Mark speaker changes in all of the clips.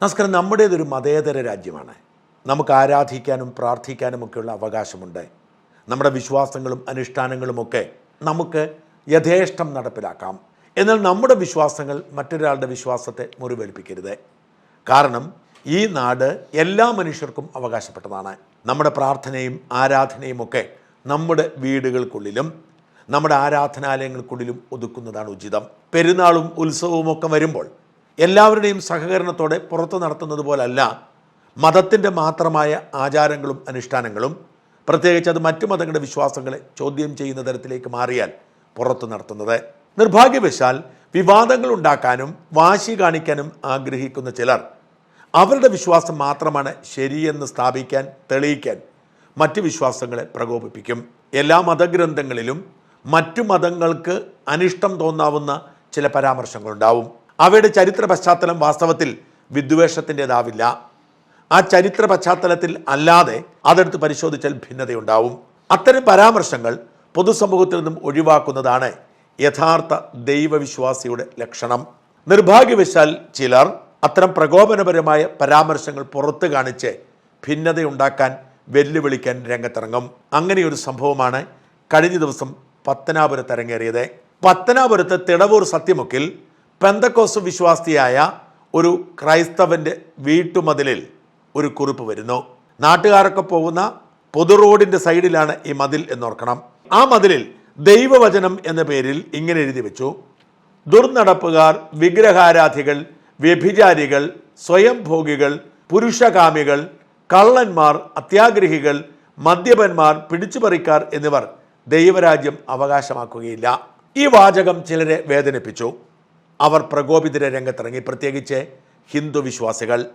Speaker 1: നമസ്കാരം നമ്മുടേതൊരു മതേതര രാജ്യമാണ്. നമുക്ക് ആരാധിക്കാനും പ്രാർത്ഥിക്കാനും ഒക്കെയുള്ള അവകാശമുണ്ട്. നമ്മുടെ വിശ്വാസങ്ങളും അനുഷ്ഠാനങ്ങളുമൊക്കെ നമുക്ക് യഥേഷ്ടം നടപ്പിലാക്കാം. എന്നാൽ നമ്മുടെ വിശ്വാസങ്ങൾ മറ്റൊരാളുടെ വിശ്വാസത്തെ മുറിവേൽപ്പിക്കരുത്. കാരണം ഈ നാട് എല്ലാ മനുഷ്യർക്കും അവകാശപ്പെട്ടതാണ്. നമ്മുടെ പ്രാർത്ഥനയും ആരാധനയും ഒക്കെ നമ്മുടെ വീടുകൾക്കുള്ളിലും നമ്മുടെ ആരാധനാലയങ്ങൾക്കുള്ളിലും ഒതുക്കുന്നതാണ് ഉചിതം. പെരുന്നാളും ഉത്സവവും ഒക്കെ വരുമ്പോൾ എല്ലാവരുടെയും സഹകരണത്തോടെ പുറത്ത് നടത്തുന്നത് പോലല്ല. മതത്തിന്റെ മാത്രമായ ആചാരങ്ങളും അനുഷ്ഠാനങ്ങളും പ്രത്യേകിച്ച് അത് മറ്റു മതങ്ങളുടെ വിശ്വാസങ്ങളെ ചോദ്യം ചെയ്യുന്ന തരത്തിലേക്ക് മാറിയാൽ പുറത്തു നടത്തുന്നത്. നിർഭാഗ്യവശാൽ വിവാദങ്ങൾ ഉണ്ടാക്കാനും വാശി കാണിക്കാനും ആഗ്രഹിക്കുന്ന ചിലർ അവരുടെ വിശ്വാസം മാത്രമാണ് ശരിയെന്ന് സ്ഥാപിക്കാൻ തെളിയിക്കാൻ മറ്റ് വിശ്വാസങ്ങളെ പ്രകോപിപ്പിക്കും. എല്ലാ മതഗ്രന്ഥങ്ങളിലും മറ്റു മതങ്ങൾക്ക് അനിഷ്ടം തോന്നാവുന്ന ചില പരാമർശങ്ങളുണ്ടാവും. അവയുടെ ചരിത്ര പശ്ചാത്തലം വാസ്തവത്തിൽ വിദ്വേഷത്തിന്റെതാവില്ല. ആ ചരിത്ര പശ്ചാത്തലത്തിൽ അല്ലാതെ അതെടുത്ത് പരിശോധിച്ചാൽ ഭിന്നതയുണ്ടാവും. അത്തരം പരാമർശങ്ങൾ പൊതുസമൂഹത്തിൽ നിന്നും ഒഴിവാക്കുന്നതാണ് യഥാർത്ഥ ദൈവവിശ്വാസിയുടെ ലക്ഷണം. നിർഭാഗ്യവശാൽ ചിലർ അത്തരം പ്രകോപനപരമായ പരാമർശങ്ങൾ പുറത്തു കാണിച്ച് ഭിന്നതയുണ്ടാക്കാൻ വെല്ലുവിളിക്കാൻ രംഗത്തിറങ്ങും. അങ്ങനെയൊരു സംഭവമാണ് കഴിഞ്ഞ ദിവസം പത്തനാപുരത്ത് അരങ്ങേറിയത്. പത്തനാപുരത്ത് തിടവൂർ സത്യമൊക്കിൽ പെന്തക്കോസ് വിശ്വാസിയായ ഒരു ക്രൈസ്തവന്റെ വീട്ടുമതിലിൽ ഒരു കുറിപ്പ് വരുന്നു. നാട്ടുകാരൊക്കെ പോകുന്ന പൊതു റോഡിന്റെ സൈഡിലാണ് ഈ മതിൽ എന്നോർക്കണം. ആ മതിലിൽ ദൈവവചനം എന്ന പേരിൽ ഇങ്ങനെ എഴുതി വെച്ചു. ദുർനടപ്പുകാർ വിഗ്രഹാരാധികൾ വ്യഭിചാരികൾ സ്വയംഭോഗികൾ പുരുഷകാമികൾ കള്ളന്മാർ അത്യാഗ്രഹികൾ മദ്യപന്മാർ പിടിച്ചുപറിക്കാർ എന്നിവർ ദൈവരാജ്യം അവകാശമാക്കുകയില്ല. ഈ വാചകം ചിലരെ വേദനിപ്പിച്ചു. അവർ പ്രകോപിതരെ രംഗത്തിറങ്ങി. പ്രത്യേകിച്ച് ഹിന്ദു വിശ്വാസികൾ.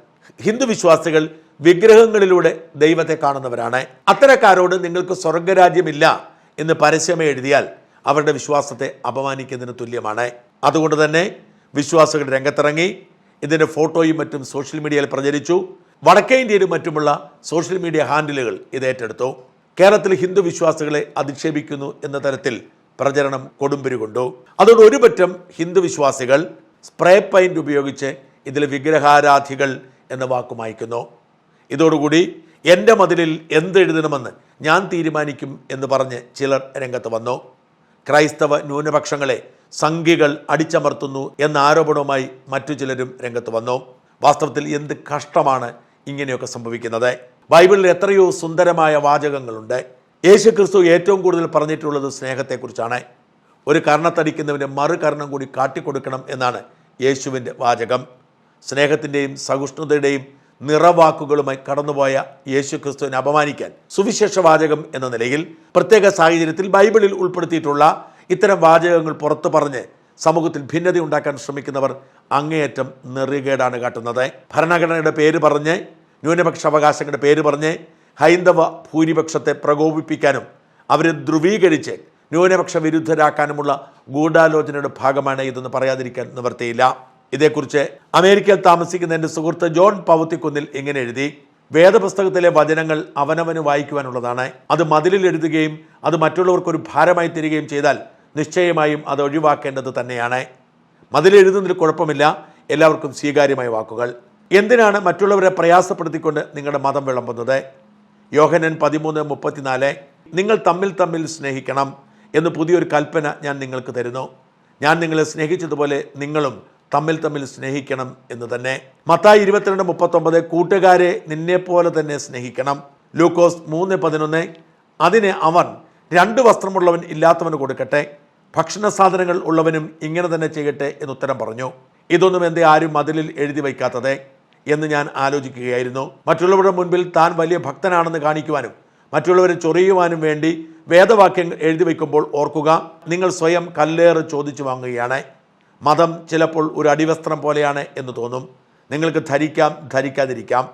Speaker 1: ഹിന്ദു വിശ്വാസികൾ വിഗ്രഹങ്ങളിലൂടെ ദൈവത്തെ കാണുന്നവരാണ്. അത്തരക്കാരോട് നിങ്ങൾക്ക് സ്വർഗരാജ്യമില്ല എന്ന് പരസ്യമേ എഴുതിയാൽ അവരുടെ വിശ്വാസത്തെ അപമാനിക്കുന്നതിന് തുല്യമാണ്. അതുകൊണ്ട് തന്നെ വിശ്വാസികൾ രംഗത്തിറങ്ങി ഇതിന്റെ ഫോട്ടോയും മറ്റും സോഷ്യൽ മീഡിയയിൽ പ്രചരിച്ചു. വടക്കേ ഇന്ത്യയിലും മറ്റുമുള്ള സോഷ്യൽ മീഡിയ ഹാൻഡിലുകൾ ഇത് ഏറ്റെടുത്തു. കേരളത്തിൽ ഹിന്ദു വിശ്വാസികളെ അധിക്ഷേപിക്കുന്നു എന്ന തരത്തിൽ പ്രചരണം കൊടുമ്പിരി കൊണ്ടു. അതുകൊണ്ട് ഒരു പറ്റം ഹിന്ദു വിശ്വാസികൾ സ്പ്രേ പെയിന്റ് ഉപയോഗിച്ച് ഇതിൽ വിഗ്രഹാരാധികൾ എന്ന വാക്ക് മായ്ക്കുന്നു. ഇതോടുകൂടി എന്റെ മതിലിൽ എന്തെഴുതണമെന്ന് ഞാൻ തീരുമാനിക്കും എന്ന് പറഞ്ഞ് ചിലർ രംഗത്ത് വന്നു. ക്രൈസ്തവ ന്യൂനപക്ഷങ്ങളെ സംഘികൾ അടിച്ചമർത്തുന്നു എന്ന ആരോപണവുമായി മറ്റു ചിലരും രംഗത്ത് വന്നു. വാസ്തവത്തിൽ എന്ത് കഷ്ടമാണ് ഇങ്ങനെയൊക്കെ സംഭവിക്കുന്നത്. ബൈബിളിൽ എത്രയോ സുന്ദരമായ വാചകങ്ങളുണ്ട്. യേശുക്രിസ്തു ഏറ്റവും കൂടുതൽ പറഞ്ഞിട്ടുള്ളത് സ്നേഹത്തെക്കുറിച്ചാണ്. ഒരു കർണത്തടിക്കുന്നവന് മറുകർണം കൂടി കാട്ടിക്കൊടുക്കണം എന്നാണ് യേശുവിന്റെ വാചകം. സ്നേഹത്തിന്റെയും സഹിഷ്ണുതയുടെയും നിറവാക്കുകളുമായി കടന്നുപോയ യേശു ക്രിസ്തുവിനെ അപമാനിക്കാൻ സുവിശേഷ വാചകം എന്ന നിലയിൽ പ്രത്യേക സാഹചര്യത്തിൽ ബൈബിളിൽ ഉൾപ്പെടുത്തിയിട്ടുള്ള ഇത്തരം വാചകങ്ങൾ പുറത്തു പറഞ്ഞ് സമൂഹത്തിൽ ഭിന്നത ഉണ്ടാക്കാൻ ശ്രമിക്കുന്നവർ അങ്ങേയറ്റം നെറികേടാണ് കാട്ടുന്നത്. ഭരണഘടനയുടെ പേര് പറഞ്ഞ് ന്യൂനപക്ഷ അവകാശങ്ങളുടെ പേര് പറഞ്ഞ് ഹൈന്ദവ ഭൂരിപക്ഷത്തെ പ്രകോപിപ്പിക്കാനും അവരെ ധ്രുവീകരിച്ച് ന്യൂനപക്ഷ വിരുദ്ധരാക്കാനുമുള്ള ഗൂഢാലോചനയുടെ ഭാഗമാണ് ഇതെന്ന് പറയാതിരിക്കാൻ നിവർത്തിയില്ല. ഇതേക്കുറിച്ച് അമേരിക്കയിൽ താമസിക്കുന്ന എന്റെ സുഹൃത്ത് ജോൺ പവത്തിക്കുന്നിൽ ഇങ്ങനെ എഴുതി വേദപുസ്തകത്തിലെ വചനങ്ങൾ അവനവന് വായിക്കുവാനുള്ളതാണ്. അത് മതിലിൽ എഴുതുകയും അത് മറ്റുള്ളവർക്കൊരു ഭാരമായി തരികയും ചെയ്താൽ നിശ്ചയമായും അത് ഒഴിവാക്കേണ്ടത് തന്നെയാണ്. മതിലെഴുതുന്നതിൽ കുഴപ്പമില്ല. എല്ലാവർക്കും സ്വീകാര്യമായ വാക്കുകൾ. എന്തിനാണ് മറ്റുള്ളവരെ പ്രയാസപ്പെടുത്തിക്കൊണ്ട് നിങ്ങളുടെ മതം വിളമ്പുന്നത്? യോഹനൻ പതിമൂന്ന് മുപ്പത്തിനാല് നിങ്ങൾ തമ്മിൽ തമ്മിൽ സ്നേഹിക്കണം എന്ന് പുതിയൊരു കൽപ്പന ഞാൻ നിങ്ങൾക്ക് തരുന്നു. ഞാൻ നിങ്ങളെ സ്നേഹിച്ചതുപോലെ നിങ്ങളും തമ്മിൽ തമ്മിൽ സ്നേഹിക്കണം എന്ന് തന്നെ. മത്തായി ഇരുപത്തിരണ്ട് മുപ്പത്തൊമ്പത് കൂട്ടുകാരെ നിന്നെപ്പോലെ തന്നെ സ്നേഹിക്കണം ലൂക്കോസ് മൂന്ന് പതിനൊന്ന് അതിന് അവൻ രണ്ട് വസ്ത്രമുള്ളവൻ ഇല്ലാത്തവന് കൊടുക്കട്ടെ ഭക്ഷണ സാധനങ്ങൾ ഉള്ളവനും ഇങ്ങനെ തന്നെ ചെയ്യട്ടെ എന്ന് ഉത്തരം പറഞ്ഞു. ഇതൊന്നും എന്തേ ആരും മതിലിൽ എഴുതി വയ്ക്കാത്തത്. എന്ന് ഞാൻ ആലോചിക്കുകയായിരുന്നു. മറ്റുള്ളവരുടെ മുൻപിൽ താൻ വലിയ ഭക്തനാണെന്ന് കാണിക്കുവാനും മറ്റുള്ളവരെ ചൊറിയുവാനും വേണ്ടി വേദവാക്യങ്ങൾ എഴുതി വയ്ക്കുമ്പോൾ ഓർക്കുക നിങ്ങൾ സ്വയം കല്ലേറ് ചോദിച്ചു വാങ്ങുകയാണ്. മതം ചിലപ്പോൾ ഒരു അടിവസ്ത്രം പോലെയാണ് എന്ന് തോന്നും. നിങ്ങൾക്ക് ധരിക്കാം ധരിക്കാതിരിക്കാം.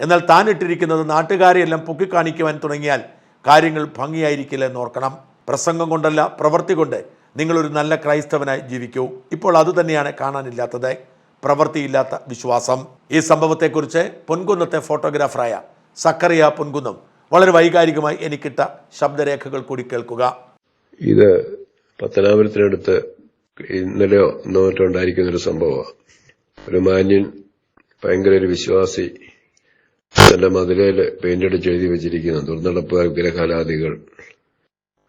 Speaker 1: എന്നാൽ താൻ ഇട്ടിരിക്കുന്നത് നാട്ടുകാരെയെല്ലാം പൊക്കിക്കാണിക്കുവാൻ തുടങ്ങിയാൽ കാര്യങ്ങൾ ഭംഗിയായിരിക്കില്ല എന്ന് ഓർക്കണം. പ്രസംഗം കൊണ്ടല്ല പ്രവൃത്തി കൊണ്ട് നിങ്ങളൊരു നല്ല ക്രൈസ്തവനായി ജീവിക്കൂ. ഇപ്പോൾ അതുതന്നെയാണ് കാണാനില്ലാത്തത്. പ്രവൃത്തിയില്ലാത്ത വിശ്വാസം. ഈ സംഭവത്തെക്കുറിച്ച് പൊൻകുന്നത്തെ ഫോട്ടോഗ്രാഫറായ സക്കറിയ പൊൻകുന്നം വളരെ വൈകാരികമായി എനിക്കിട്ട ശബ്ദരേഖകൾ കൂടി കേൾക്കുക.
Speaker 2: ഇത് പത്തനാപുരത്തിനടുത്ത് ഇന്നലെയോ ഇന്നോട്ടോ ഉണ്ടായിരിക്കുന്ന ഒരു സംഭവമാണ് ഒരു മാന്യൻ ഭയങ്കര ഒരു വിശ്വാസി തന്റെ മതിലേൽ പെയിന്റ് അടിച്ച് എഴുതി വെച്ചിരിക്കുന്നു. ദുർനടപ്പുകാർ വിഗ്രഹാലാദികൾ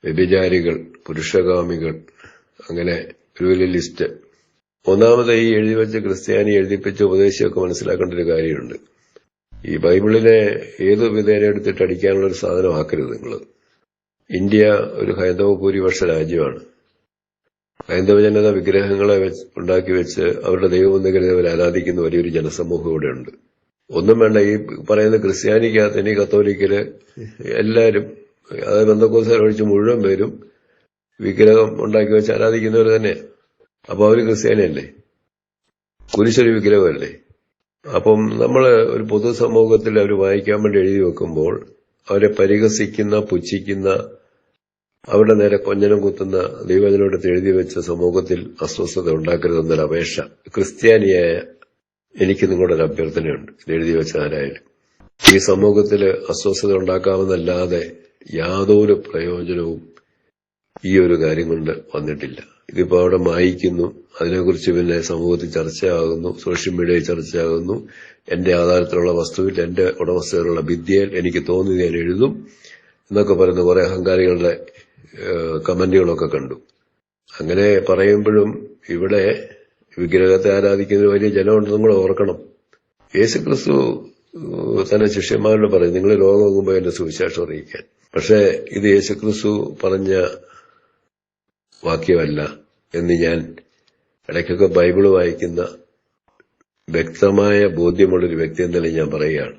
Speaker 2: വ്യഭിചാരികൾ പുരുഷകാമികൾ അങ്ങനെ ഒരു വലിയ ലിസ്റ്റ് ഒന്നാമത് ഈ എഴുതി വെച്ച് ക്രിസ്ത്യാനി എഴുതിപ്പിച്ച് ഉപദേശമൊക്കെ മനസ്സിലാക്കേണ്ട ഒരു കാര്യമുണ്ട്. ഈ ബൈബിളിനെ ഏത് വിധേന എടുത്തിട്ട് അടിക്കാനുള്ള ഒരു സാധനമാക്കരുത് നിങ്ങൾ ഇന്ത്യ ഒരു ഹൈന്ദവ ഭൂരിപക്ഷ രാജ്യമാണ്. ഹൈന്ദവ ജനത വിഗ്രഹങ്ങളെ ഉണ്ടാക്കി വെച്ച് അവരുടെ ദൈവബന്ധകരെ ആരാധിക്കുന്ന വലിയൊരു ജനസമൂഹം ഇവിടെയുണ്ട്. ഒന്നും വേണ്ട ഈ പറയുന്ന ക്രിസ്ത്യാനിക്കകത്ത് ഇനി കത്തോലിക്കൽ എല്ലാവരും അതായത് ബന്ധക്കോസാർ ഒഴിച്ച് മുഴുവൻ പേരും വിഗ്രഹം ഉണ്ടാക്കി വെച്ച് ആരാധിക്കുന്നവർ തന്നെ അപ്പൊ അവർ ക്രിസ്ത്യാനിയല്ലേ? കുരിശൊരു വിഗ്രഹമല്ലേ? അപ്പം നമ്മൾ ഒരു പൊതുസമൂഹത്തിൽ അവർ വായിക്കാൻ വേണ്ടി എഴുതി വെക്കുമ്പോൾ അവരെ പരിഹസിക്കുന്ന പുച്ഛിക്കുന്ന അവരുടെ നേരെ കൊഞ്ഞനം കുത്തുന്ന ദൈവജനോടത്ത് എഴുതി വെച്ച സമൂഹത്തിൽ അസ്വസ്ഥത ഉണ്ടാക്കരുതെന്നൊരു അപേക്ഷ. ക്രിസ്ത്യാനിയായ എനിക്ക് നിങ്ങളുടെ ഒരു അഭ്യർത്ഥനയുണ്ട്. എഴുതി വെച്ച ആരായാലും. ഈ സമൂഹത്തിൽ അസ്വസ്ഥത ഉണ്ടാക്കാമെന്നല്ലാതെ യാതൊരു പ്രയോജനവും ഈ ഒരു കാര്യം കൊണ്ട് വന്നിട്ടില്ല. ഇതിപ്പോ അവിടെ മായിക്കുന്നു. അതിനെക്കുറിച്ച് പിന്നെ സമൂഹത്തിൽ ചർച്ചയാകുന്നു. സോഷ്യൽ മീഡിയയിൽ ചർച്ചയാകുന്നു. എന്റെ ആധാരത്തിലുള്ള വസ്തുവിൽ എന്റെ ഉടമസ്ഥയിലുള്ള വിദ്യയിൽ എനിക്ക് തോന്നി ഞാൻ എഴുതും എന്നൊക്കെ പറയുന്ന കുറെ അഹങ്കാരികളുടെ കമന്റുകളൊക്കെ കണ്ടു. അങ്ങനെ പറയുമ്പോഴും ഇവിടെ വിഗ്രഹത്തെ ആരാധിക്കുന്ന വലിയ ജനമുണ്ട് നിങ്ങൾ ഓർക്കണം. യേശു ക്രിസ്തു തന്നെ ശിഷ്യന്മാരോട് പറയും നിങ്ങൾ ലോകം നോക്കുമ്പോൾ എന്റെ സുവിശേഷം അറിയിക്കാൻ. പക്ഷേ ഇത് യേശുക്രിസ്തു പറഞ്ഞ വാക്യമല്ല എന്ന് ഞാൻ ഇടയ്ക്കൊക്കെ ബൈബിൾ വായിക്കുന്ന വ്യക്തമായ ബോധ്യമുള്ളൊരു വ്യക്തി എന്നല്ല ഞാൻ പറയുകയാണ്.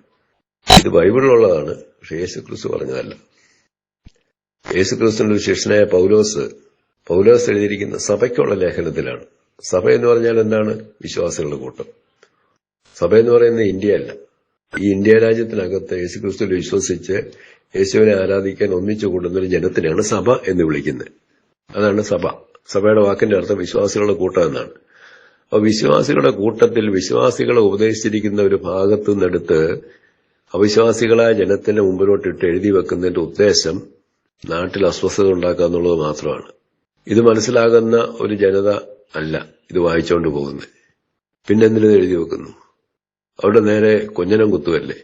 Speaker 2: ഇത് ബൈബിളിലുള്ളതാണ് പക്ഷെ യേശു ക്രിസ്തു പറഞ്ഞതല്ല. യേശു ക്രിസ്തുവിന്റെ ഒരു ശിഷ്യനായ പൗലോസ് പൗലോസ് എഴുതിയിരിക്കുന്ന സഭയ്ക്കുള്ള ലേഖനത്തിലാണ്. സഭ എന്ന് പറഞ്ഞാൽ എന്താണ്? വിശ്വാസികളുടെ കൂട്ടം. സഭ എന്ന് പറയുന്നത് ഇന്ത്യയല്ല. ഈ ഇന്ത്യ രാജ്യത്തിനകത്ത് യേശു ക്രിസ്തുവിൽ വിശ്വസിച്ച് യേശുവിനെ ആരാധിക്കാൻ ഒന്നിച്ചു കൂടുന്ന ഒരു ജനത്തിനെയാണ് സഭ എന്ന് വിളിക്കുന്നത്. അതാണ് സഭ. സഭയുടെ വാക്കിന്റെ അർത്ഥം വിശ്വാസികളുടെ കൂട്ടം എന്നാണ്. അപ്പൊ വിശ്വാസികളുടെ കൂട്ടത്തിൽ വിശ്വാസികളെ ഉപദേശിച്ചിരിക്കുന്ന ഒരു ഭാഗത്തു നിന്നെടുത്ത് അവിശ്വാസികളായ ജനത്തിന്റെ മുമ്പിലോട്ടിട്ട് എഴുതി വെക്കുന്നതിന്റെ ഉദ്ദേശം നാട്ടിൽ അസ്വസ്ഥത ഉണ്ടാക്കുക എന്നുള്ളത് മാത്രമാണ്. ഇത് മനസ്സിലാകുന്ന ഒരു ജനത അല്ല ഇത് വായിച്ചുകൊണ്ട് പോകുന്നത്. പിന്നെന്തിനത് എഴുതി വെക്കുന്നു? അവിടെ നേരെ കൊഞ്ഞനം കുത്തുവല്ലേ?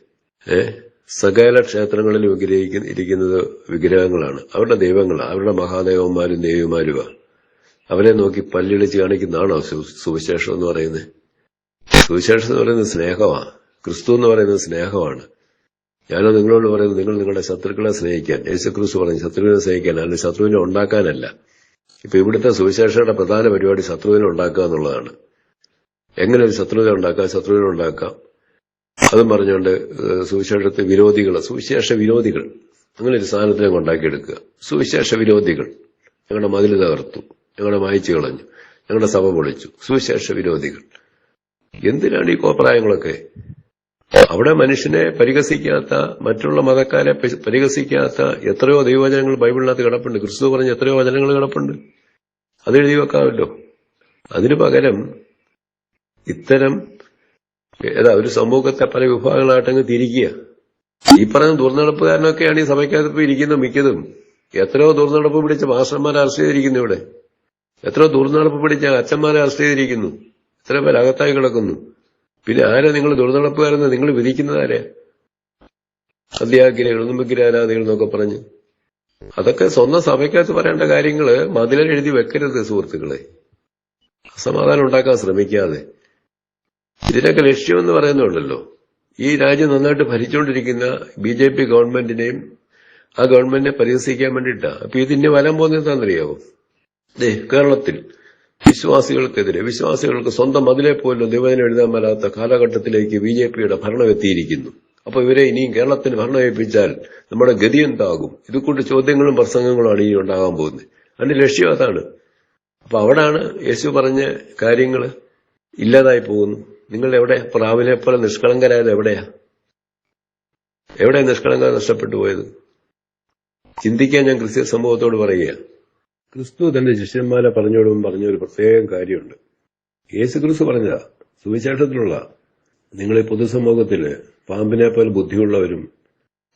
Speaker 2: ഏ? സകല ക്ഷേത്രങ്ങളിലും വിഗ്രഹിക്കുന്ന ഇരിക്കുന്നത് വിഗ്രഹങ്ങളാണ്. അവരുടെ ദൈവങ്ങളാണ് അവരുടെ മഹാദേവന്മാരും ദേവിമാരുമാണ് അവരെ നോക്കി പല്ലിളിച്ച് കാണിക്കുന്നതാണോ സുവിശേഷം എന്ന് പറയുന്നത്? സുവിശേഷം എന്ന് പറയുന്നത് സ്നേഹമാണ് ക്രിസ്തു എന്ന് പറയുന്നത് സ്നേഹമാണ്. ഞാനോ നിങ്ങളോട് പറയുന്നത് നിങ്ങൾ നിങ്ങളുടെ ശത്രുക്കളെ സ്നേഹിക്കാൻ. യേശു ക്രിസ്തു പറഞ്ഞു ശത്രുവിനെ സ്നേഹിക്കാൻ. അല്ലെങ്കിൽ ശത്രുവിനെ ഉണ്ടാക്കാനല്ല. ഇപ്പൊ ഇവിടുത്തെ സുവിശേഷയുടെ പ്രധാന പരിപാടി ശത്രുവിനെ ഉണ്ടാക്കുക എന്നുള്ളതാണ്. എങ്ങനെ ഒരു ശത്രുവിനെ ഉണ്ടാക്കാം? ശത്രുവിനെ ഉണ്ടാക്കാം. അതും പറഞ്ഞുകൊണ്ട് സുവിശേഷത്തെ വിരോധികൾ സുവിശേഷ വിരോധികൾ അങ്ങനെ ഒരു സാധനത്തിനെ ഉണ്ടാക്കിയെടുക്കുക സുവിശേഷ വിരോധികൾ. ഞങ്ങളുടെ മതിൽ തകർത്തു. ഞങ്ങളുടെ മായച്ചു കളഞ്ഞു. ഞങ്ങളുടെ സഭ പൊളിച്ചു. സുവിശേഷ വിരോധികൾ. എന്തിനാണ് ഈ കോപ്രായങ്ങളൊക്കെ? അവിടെ മനുഷ്യനെ പരിഹസിക്കാത്ത മറ്റുള്ള മതക്കാരെ പരി- പരിഹസിക്കാത്ത എത്രയോ ദൈവവചനങ്ങൾ ബൈബിളിനകത്ത് കിടപ്പുണ്ട്. ക്രിസ്തു പറഞ്ഞ എത്രയോ വചനങ്ങൾ കിടപ്പുണ്ട്. അത് എഴുതി വെക്കാമല്ലോ. അതിനു പകരം ഇത്തരം ഏതാ ഒരു സമൂഹത്തെ പല വിഭാഗങ്ങളായിട്ടങ്ങ് തിരിക്കുക. ഈ പറഞ്ഞ ദുർനടപ്പുകാരനൊക്കെയാണ് ഈ സഭയ്ക്കകത്ത് ഇപ്പൊ ഇരിക്കുന്നത് മിക്കതും. എത്രയോ ദുർനടപ്പ് പിടിച്ച മാസ്റ്റർമാരെ അറസ്റ്റ് ചെയ്തിരിക്കുന്നു ഇവിടെ. എത്രയോ ദുർനടപ്പ് പിടിച്ച അച്ഛന്മാരെ അറസ്റ്റ് ചെയ്തിരിക്കുന്നു. എത്ര പേര് അകത്തായി കിടക്കുന്നു. പിന്നെ ആരെ നിങ്ങൾ ദുർനടപ്പുകാരെന്ന് നിങ്ങൾ വിധിക്കുന്നത് അധ്യാഗ്രഹികൾ അധ്യാകിരികൾ ഉണ്ണുമ്പക്കിരാരാധികൾ എന്നൊക്കെ പറഞ്ഞ്. അതൊക്കെ സ്വന്തം സഭയ്ക്കകത്ത് പറയേണ്ട കാര്യങ്ങൾ മതിലെഴുതി വെക്കരുത് സുഹൃത്തുക്കളെ. അസമാധാനം ഉണ്ടാക്കാൻ ശ്രമിക്കാതെ. ഇതിനൊക്കെ ലക്ഷ്യമെന്ന് പറയുന്നുള്ളല്ലോ ഈ രാജ്യം നന്നായിട്ട് ഭരിച്ചുകൊണ്ടിരിക്കുന്ന ബി ജെ പി ഗവൺമെന്റിനെയും ആ ഗവൺമെന്റിനെ പരിഹസിക്കാൻ വേണ്ടിയിട്ടാ. അപ്പൊ ഇതിന്റെ വലം പോകുന്നത് എന്താണെന്നറിയാവോ? ദേ കേരളത്തിൽ വിശ്വാസികൾക്കെതിരെ വിശ്വാസികൾക്ക് സ്വന്തം മതിലെ പോലും നിവേദനം എഴുതാൻ മേലാത്ത കാലഘട്ടത്തിലേക്ക് ബി ജെ പിയുടെ ഭരണം എത്തിയിരിക്കുന്നു. അപ്പൊ ഇവരെ ഇനിയും കേരളത്തിന് ഭരണം ഏൽപ്പിച്ചാൽ നമ്മുടെ ഗതി എന്താകും? ഇതുകൊണ്ട് ചോദ്യങ്ങളും പ്രസംഗങ്ങളുമാണ് ഇനി ഉണ്ടാകാൻ പോകുന്നത്. അതിന്റെ ലക്ഷ്യം അതാണ്. അപ്പൊ അവിടാണ് യേശു പറഞ്ഞ കാര്യങ്ങൾ ഇല്ലാതായി പോകുന്നു. നിങ്ങൾ എവിടെ? പ്രാവിനെ പോലെ നിഷ്കളങ്കരായത് എവിടെയാ? എവിടെ നിഷ്കളങ്കത നഷ്ടപ്പെട്ടു പോയത്? ചിന്തിക്കാൻ ഞാൻ ക്രിസ്ത്യ സമൂഹത്തോട് പറയുക ക്രിസ്തു തന്റെ ശിഷ്യന്മാരെ പറഞ്ഞോടും പറഞ്ഞ ഒരു പ്രത്യേക കാര്യമുണ്ട്. യേശു ക്രിസ്തു പറഞ്ഞതാ സുവിശേഷത്തിലുള്ള നിങ്ങളെ പൊതുസമൂഹത്തിൽ പാമ്പിനെ പോലെ ബുദ്ധിയുള്ളവരും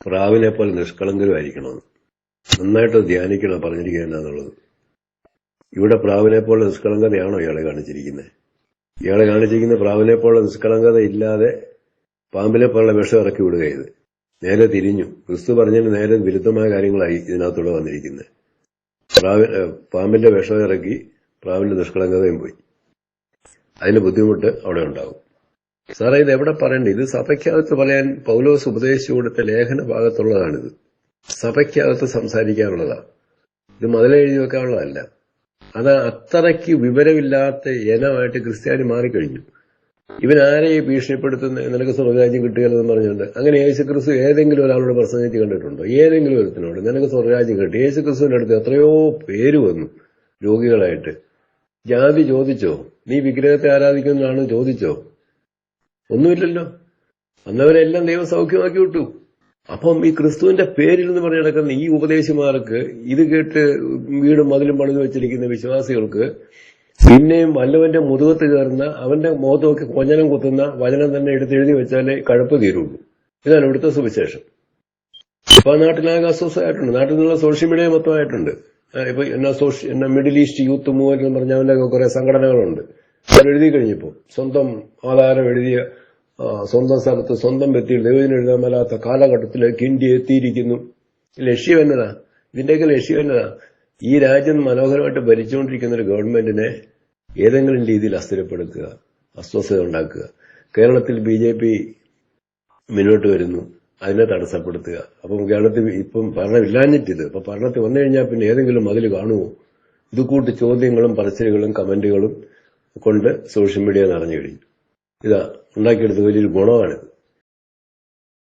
Speaker 2: പ്രാവിനെ പോലെ നിഷ്കളങ്കരുമായിരിക്കണമെന്ന് നന്നായിട്ട് ധ്യാനിക്കണം പറഞ്ഞിരിക്കുക എന്നാന്നുള്ളത് ഇവിടെ പ്രാവിനെ പോലെ നിഷ്കളങ്കതയാണോ ഇയാളെ കാണിച്ചിരിക്കുന്നത്? ഇയാളെ കാണിച്ചിരിക്കുന്ന പ്രാവിനെ പോലുള്ള നിഷ്കളങ്കത ഇല്ലാതെ പാമ്പിനെ പോലുള്ള വിഷം ഇറക്കി വിടുക ഇത് നേരെ തിരിഞ്ഞു. ക്രിസ്തു പറഞ്ഞതിന് നേരെ വിരുദ്ധമായ കാര്യങ്ങളായി ഇതിനകത്തൂടെ വന്നിരിക്കുന്നത്. പ്രാവി പാമ്പിന്റെ വിഷം ഇറക്കി പ്രാവിന്റെ നിഷ്കളങ്കതയും പോയി. അതിന് ബുദ്ധിമുട്ട് അവിടെ ഉണ്ടാവും. സാറേ ഇത് എവിടെ പറയണ്ടേ ഇത് സഭയ്ക്കകത്ത് പറയാൻ പൗലോസ് ഉപദേശിച്ചു കൊടുത്ത ലേഖന ഭാഗത്തുള്ളതാണിത്. സഭയ്ക്കകത്ത് സംസാരിക്കാനുള്ളതാണ് ഇത് മതിലെഴുതി വെക്കാനുള്ളതല്ല. അത് അത്രയ്ക്ക് വിവരമില്ലാത്ത ഇനമായിട്ട് ക്രിസ്ത്യാനി മാറിക്കഴിഞ്ഞു. ഇവൻ ആരെയെ ഭീഷണിപ്പെടുത്തുന്ന നിനക്ക് സ്വർഗരാജ്യം കിട്ടുകയെന്ന് പറഞ്ഞുകൊണ്ട് അങ്ങനെ യേശു ക്രിസ്തു ഏതെങ്കിലും ഒരാളോട് പ്രസംഗിച്ച് കണ്ടിട്ടുണ്ടോ? ഏതെങ്കിലും ഒരുത്തിനോട് നിനക്ക് സ്വർഗരാജ്യം കിട്ടി. യേശു ക്രിസ്തുവിന്റെ അടുത്ത് എത്രയോ പേര് വന്നു രോഗികളായിട്ട്. ജാതി ചോദിച്ചോ? നീ വിഗ്രഹത്തെ ആരാധിക്കുന്നതാണെന്ന് ചോദിച്ചോ? ഒന്നുമില്ലല്ലോ. അന്നവരെല്ലാം ദൈവം സൗഖ്യമാക്കി വിട്ടു. അപ്പം ഈ ക്രിസ്തുവിന്റെ പേരിൽ എന്ന് പറഞ്ഞു നടക്കുന്ന ഈ ഉപദേശിമാർക്ക് ഇത് കേട്ട് വീടും മതിലും പണിത് വെച്ചിരിക്കുന്ന വിശ്വാസികൾക്ക് പിന്നെയും വല്ലവന്റെ മുതുകത്ത് കയറുന്ന അവന്റെ മുഖത്തൊക്കെ കൊഞ്ഞനം കുത്തുന്ന വചനം തന്നെ എടുത്ത് എഴുതി വെച്ചാലേ കഴപ്പ് തീരുള്ളൂ. ഇതാണ് ഇവിടുത്തെ സുവിശേഷം. ഇപ്പൊ നാട്ടിലാകെ അസ്വസ്ഥമായിട്ടുണ്ട് നാട്ടിൽ നിന്നുള്ള സോഷ്യൽ മീഡിയ മൊത്തമായിട്ടുണ്ട് ഇപ്പൊ എന്നാ സോഷ്യൽ എന്നാ മിഡിൽ ഈസ്റ്റ് യൂത്ത് മൂവ്മെന്റ് എന്ന് പറഞ്ഞ അവന്റെ കുറെ സംഘടനകളുണ്ട്. അവർ എഴുതി കഴിഞ്ഞപ്പോ സ്വന്തം ആധാരം എഴുതിയ സ്വന്തം സ്ഥലത്ത് സ്വന്തം വ്യക്തിയിൽ ദൈവത്തിന് എഴുതാൻ മേലാത്ത കാലഘട്ടത്തിലേക്ക് ഇന്ത്യ എത്തിയിരിക്കുന്നു. ലക്ഷ്യം എന്നതാ. ഇതിന്റെയൊക്കെ ലക്ഷ്യം എന്നതാ. ഈ രാജ്യം മനോഹരമായിട്ട് ഭരിച്ചുകൊണ്ടിരിക്കുന്ന ഒരു ഗവൺമെന്റിനെ ഏതെങ്കിലും രീതിയിൽ അസ്ഥിരപ്പെടുത്തുക അസ്വസ്ഥത ഉണ്ടാക്കുക. കേരളത്തിൽ ബി ജെ പി മുന്നോട്ട് വരുന്നു. അതിനെ തടസ്സപ്പെടുത്തുക. അപ്പം കേരളത്തിൽ ഇപ്പം ഭരണമില്ലാഞ്ഞിട്ടിത്. അപ്പൊ ഭരണത്തിൽ വന്നു കഴിഞ്ഞാൽ പിന്നെ ഏതെങ്കിലും അതിൽ കാണുമോ? ഇത് കൂട്ട് ചോദ്യങ്ങളും പറച്ചിലുകളും കമന്റുകളും കൊണ്ട് സോഷ്യൽ മീഡിയ നിറഞ്ഞു കഴിഞ്ഞു ഇതാ ഉണ്ടാക്കിയെടുത്ത വലിയൊരു ഗുണമാണിത്.